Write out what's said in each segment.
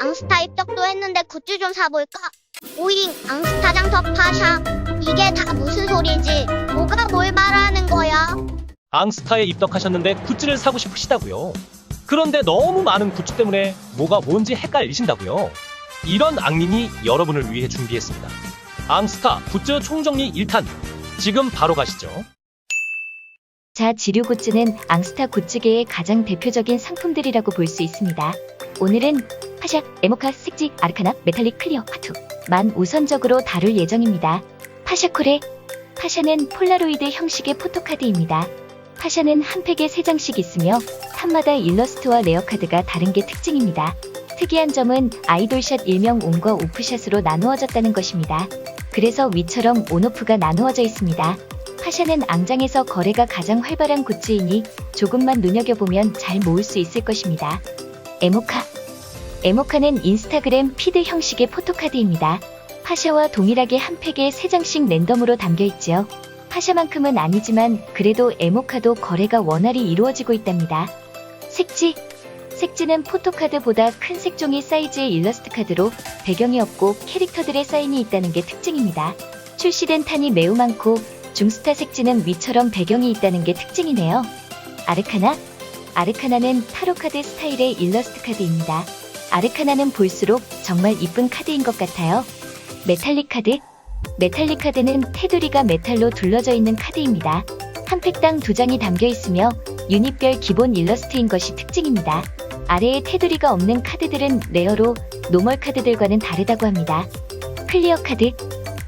앙스타 입덕도 했는데 굿즈 좀 사볼까? 오잉, 앙스타 장터 파샤. 이게 다 무슨 소리지? 뭐가 뭘 말하는 거야? 앙스타에 입덕하셨는데 굿즈를 사고 싶으시다고요. 그런데 너무 많은 굿즈 때문에 뭐가 뭔지 헷갈리신다고요. 이런 악린이 여러분을 위해 준비했습니다. 앙스타 굿즈 총정리 1탄. 지금 바로 가시죠. 자, 지류 굿즈는 앙스타 굿즈계의 가장 대표적인 상품들이라고 볼 수 있습니다. 오늘은 파샤, 에모카, 색지, 아르카나, 메탈릭, 클리어, 화투 만 우선적으로 다룰 예정입니다. 파샤콜의 파샤는 폴라로이드 형식의 포토카드입니다. 파샤는 한 팩에 3장씩 있으며 탑마다 일러스트와 레어카드가 다른 게 특징입니다. 특이한 점은 아이돌샷 일명 온과 오프샷으로 나누어졌다는 것입니다. 그래서 위처럼 온오프가 나누어져 있습니다. 파샤는 앙장에서 거래가 가장 활발한 굿즈이니 조금만 눈여겨보면 잘 모을 수 있을 것입니다. 에모카 에모카는 인스타그램 피드 형식의 포토카드입니다. 파샤와 동일하게 한 팩에 3장씩 랜덤으로 담겨있지요. 파샤만큼은 아니지만 그래도 에모카도 거래가 원활히 이루어지고 있답니다. 색지 색지는 포토카드보다 큰 색종이 사이즈의 일러스트 카드로 배경이 없고 캐릭터들의 사인이 있다는 게 특징입니다. 출시된 탄이 매우 많고 중스타 색지는 위처럼 배경이 있다는 게 특징이네요. 아르카나? 아르카나는 타로카드 스타일의 일러스트 카드입니다. 아르카나는 볼수록 정말 이쁜 카드인 것 같아요. 메탈릭 카드? 메탈릭 카드는 테두리가 메탈로 둘러져 있는 카드입니다. 한 팩당 두 장이 담겨 있으며 유닛별 기본 일러스트인 것이 특징입니다. 아래에 테두리가 없는 카드들은 레어로 노멀 카드들과는 다르다고 합니다. 클리어 카드?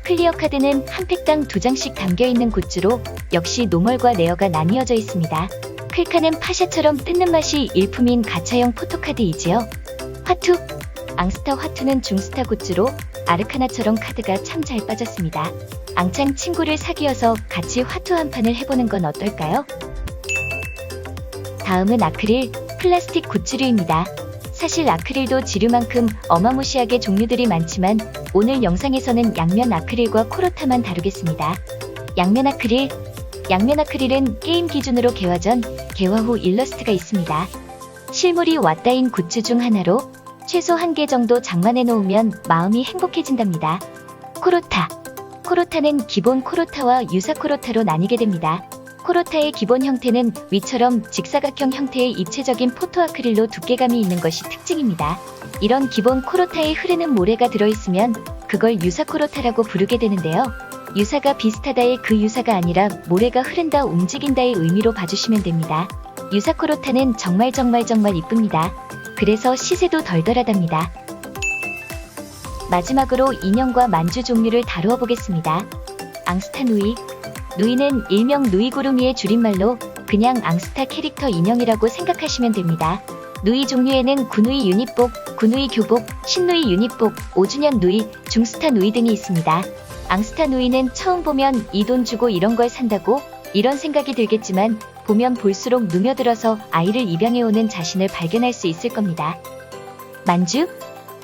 클리어 카드는 한 팩당 두 장씩 담겨 있는 굿즈로 역시 노멀과 레어가 나뉘어져 있습니다. 클카는 파샤처럼 뜯는 맛이 일품인 가차형 포토카드이지요. 화투 앙스타 화투는 중스타 굿즈로 아르카나처럼 카드가 참 잘 빠졌습니다. 앙창 친구를 사귀어서 같이 화투 한 판을 해보는 건 어떨까요? 다음은 아크릴 플라스틱 굿즈류입니다. 사실 아크릴도 지류만큼 어마무시하게 종류들이 많지만 오늘 영상에서는 양면 아크릴과 코로타만 다루겠습니다. 양면 아크릴 양면 아크릴은 게임 기준으로 개화 전, 개화 후 일러스트가 있습니다. 실물이 왔다인 굿즈 중 하나로 최소 한 개 정도 장만해 놓으면 마음이 행복해진답니다. 코로타 코로타는 기본 코로타와 유사 코로타로 나뉘게 됩니다. 코로타의 기본 형태는 위처럼 직사각형 형태의 입체적인 포토 아크릴로 두께감이 있는 것이 특징입니다. 이런 기본 코로타에 흐르는 모래가 들어있으면 그걸 유사 코로타라고 부르게 되는데요. 유사가 비슷하다의 그 유사가 아니라 모래가 흐른다 움직인다의 의미로 봐주시면 됩니다. 유사 코로타는 정말 정말 정말 이쁩니다. 그래서 시세도 덜덜하답니다. 마지막으로 인형과 만주 종류를 다루어 보겠습니다. 앙스타 누이 누이는 일명 누이구루미의 줄임말로 그냥 앙스타 캐릭터 인형이라고 생각하시면 됩니다. 누이 종류에는 구누이 유닛복, 구누이 교복, 신누이 유닛복, 5주년 누이, 중스타 누이 등이 있습니다. 앙스타 누이는 처음 보면 이 돈 주고 이런 걸 산다고 이런 생각이 들겠지만 보면 볼수록 누며들어서 아이를 입양해오는 자신을 발견할 수 있을 겁니다. 만주?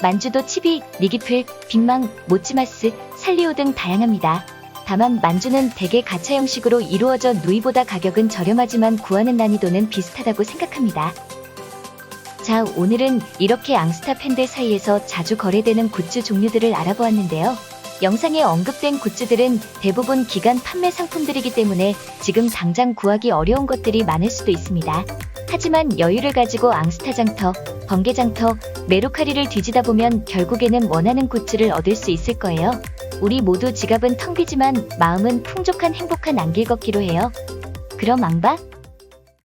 만주도 치비, 니기플, 빅망, 모찌마스, 살리오 등 다양합니다. 다만 만주는 대개 가차 형식으로 이루어져 누이보다 가격은 저렴하지만 구하는 난이도는 비슷하다고 생각합니다. 자, 오늘은 이렇게 앙스타 팬들 사이에서 자주 거래되는 굿즈 종류들을 알아보았는데요. 영상에 언급된 굿즈들은 대부분 기간 판매 상품들이기 때문에 지금 당장 구하기 어려운 것들이 많을 수도 있습니다. 하지만 여유를 가지고 앙스타 장터, 번개 장터, 메로카리를 뒤지다 보면 결국에는 원하는 굿즈를 얻을 수 있을 거예요. 우리 모두 지갑은 텅 비지만 마음은 풍족한 행복한 안길 걷기로 해요. 그럼 앙바?